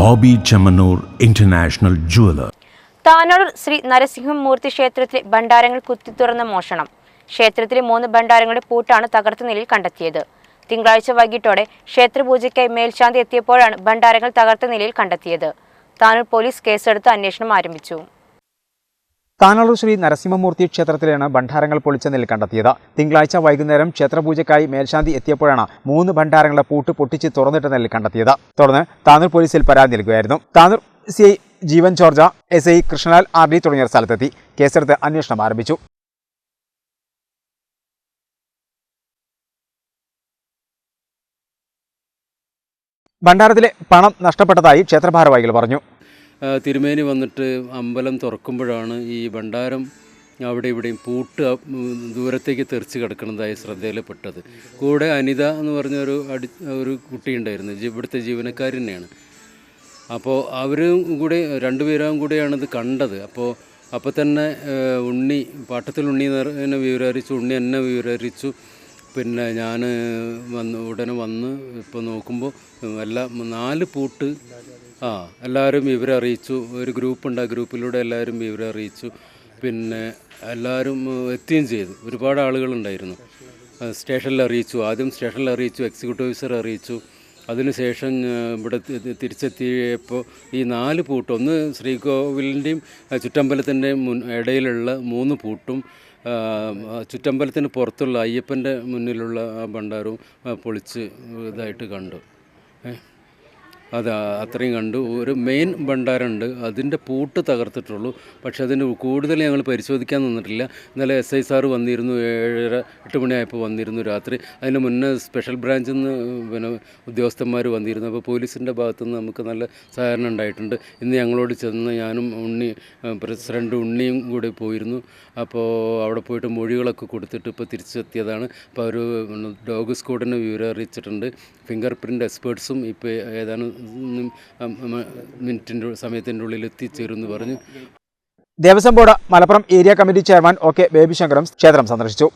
Bobby Chamanur international jeweller. Tanur Sri Narasimhamurthy ക്ഷേത്രത്തിലെ ഭണ്ഡാരങ്ങൾ കുത്തിത്തുറന്ന മോഷണം. ക്ഷേത്രത്തിലെ മൂന്ന് ഭണ്ഡാരങ്ങളുടെ പൂട്ടാണ് തകർത്ത നിലയിൽ കണ്ടെത്തിയത്. തിങ്കളാഴ്ച വൈകിട്ടോടെ ക്ഷേത്രപൂജയ്ക്കായി മേൽശാന്തി എത്തിയപ്പോഴാണ് ഭണ്ഡാരങ്ങൾ തകർത്ത നിലയിൽ കണ്ടെത്തിയത്. താനൂർ പോലീസ് കേസെടുത്ത് അന്വേഷണം ആരംഭിച്ചു. താനളൂർ ശ്രീ നരസിംഹമൂർത്തി ക്ഷേത്രത്തിലാണ് ഭണ്ഡാരങ്ങൾ പൊളിച്ച നെല്ല് കണ്ടെത്തിയത്. തിങ്കളാഴ്ച വൈകുന്നേരം ക്ഷേത്രപൂജയ്ക്കായി മേൽശാന്തി എത്തിയപ്പോഴാണ് മൂന്ന് ഭണ്ഡാരങ്ങളുടെ പൂട്ട് പൊട്ടിച്ച് തുറന്നിട്ട നെല്ല് കണ്ടെത്തിയത്. തുടർന്ന് താനൂർ പോലീസിൽ പരാതി നൽകുകയായിരുന്നു. Tanur C I Jeevan George S I Krishnalal R D തുടങ്ങിയവർ സ്ഥലത്തെത്തി. കേസെടുത്ത് അന്വേഷണം ആരംഭിച്ചു. ഭണ്ഡാരത്തിലെ പണം നഷ്ടപ്പെട്ടതായി ക്ഷേത്രഭാരവാഹികൾ പറഞ്ഞു. തിരുമേനി വന്നിട്ട് അമ്പലം തുറക്കുമ്പോഴാണ് ഈ ഭണ്ഡാരം അവിടെ ഇവിടെയും പൂട്ട് ദൂരത്തേക്ക് തെറിച്ച് കിടക്കുന്നതായി ശ്രദ്ധയിൽപ്പെട്ടത്. കൂടെ അനിത എന്ന് പറഞ്ഞൊരു അടി ഒരു കുട്ടിയുണ്ടായിരുന്നു ഇവിടുത്തെ ജീവനക്കാരി തന്നെയാണ്. അപ്പോൾ അവരും കൂടെ രണ്ടുപേരും കൂടെയാണ് ഇത് കണ്ടത്. അപ്പോൾ അപ്പോൾ തന്നെ ഉണ്ണി പാട്ടത്തിൽ ഉണ്ണി എന്ന് എന്നെ വിവരം ഉണ്ണി എന്നെ വിവരം പിന്നെ ഞാൻ വന്ന് ഉടനെ വന്ന് ഇപ്പോൾ നോക്കുമ്പോൾ എല്ലാം നാല് പൂട്ട് ആ എല്ലാവരും വിവരം അറിയിച്ചു. ഒരു ഗ്രൂപ്പുണ്ട് ആ ഗ്രൂപ്പിലൂടെ എല്ലാവരും വിവരം അറിയിച്ചു. പിന്നെ എല്ലാവരും എത്തുകയും ചെയ്തു. ഒരുപാട് ആളുകളുണ്ടായിരുന്നു. സ്റ്റേഷനിൽ അറിയിച്ചു. ആദ്യം സ്റ്റേഷനിൽ അറിയിച്ചു. എക്സിക്യൂട്ടീവ് ഓഫീസർ അറിയിച്ചു. അതിനുശേഷം ഇവിടെ തിരിച്ചെത്തിയപ്പോൾ ഈ നാല് പൂട്ട് ഒന്ന് ശ്രീകോവിലിന്റെയും ചുറ്റമ്പലത്തിന്റെയും മുൻ ഇടയിലുള്ള മൂന്ന് പൂട്ടും ചുറ്റമ്പലത്തിന് പുറത്തുള്ള അയ്യപ്പന്റെ മുന്നിലുള്ള ആ ഭണ്ഡാരവും പൊളിച്ച് ഇതായിട്ട് കണ്ടു. ഏ? അത് അത്രയും കണ്ടു. ഒരു മെയിൻ ഭണ്ഡാരമുണ്ട്. അതിന്റെ പൂട്ട് തകർത്തിട്ടുള്ളൂ. പക്ഷേ അതിന് കൂടുതൽ ഞങ്ങൾ പരിശോധിക്കാൻ നിന്നിട്ടില്ല. ഇന്നലെ എസ് ഐ സാറ് വന്നിരുന്നു ഏഴര എട്ട് മണിയായപ്പോൾ വന്നിരുന്നു രാത്രി. അതിന് മുന്നേ സ്പെഷ്യൽ ബ്രാഞ്ചിൽ നിന്ന് പിന്നെ ഉദ്യോഗസ്ഥന്മാർ വന്നിരുന്നു. അപ്പോൾ പോലീസിന്റെ ഭാഗത്തു നിന്ന് നമുക്ക് നല്ല സഹകരണം ഉണ്ടായിട്ടുണ്ട്. ഇന്ന് ഞങ്ങളോട് ചെന്ന് ഞാനും ഉണ്ണി പ്രസിഡന്റ് ഉണ്ണിയും കൂടി പോയിരുന്നു. അപ്പോൾ അവിടെ പോയിട്ട് മൊഴികളൊക്കെ കൊടുത്തിട്ട് ഇപ്പോൾ തിരിച്ചെത്തിയതാണ്. അപ്പോൾ അവർ ഡോഗ് സ്ക്വാഡിനെ വിവരം അറിയിച്ചിട്ടുണ്ട്. ഫിംഗർ പ്രിന്റ് എക്സ്പേർട്സും ഇപ്പോൾ ഏതാനും മിനിറ്റിന്റെ സമയത്തിന്റെ ഉള്ളിൽ എത്തിച്ചേരുമെന്ന് പറഞ്ഞു. Devaswom board Malappuram area committee chairman O K ബേബിശങ്കറും ക്ഷേത്രം സന്ദർശിച്ചു.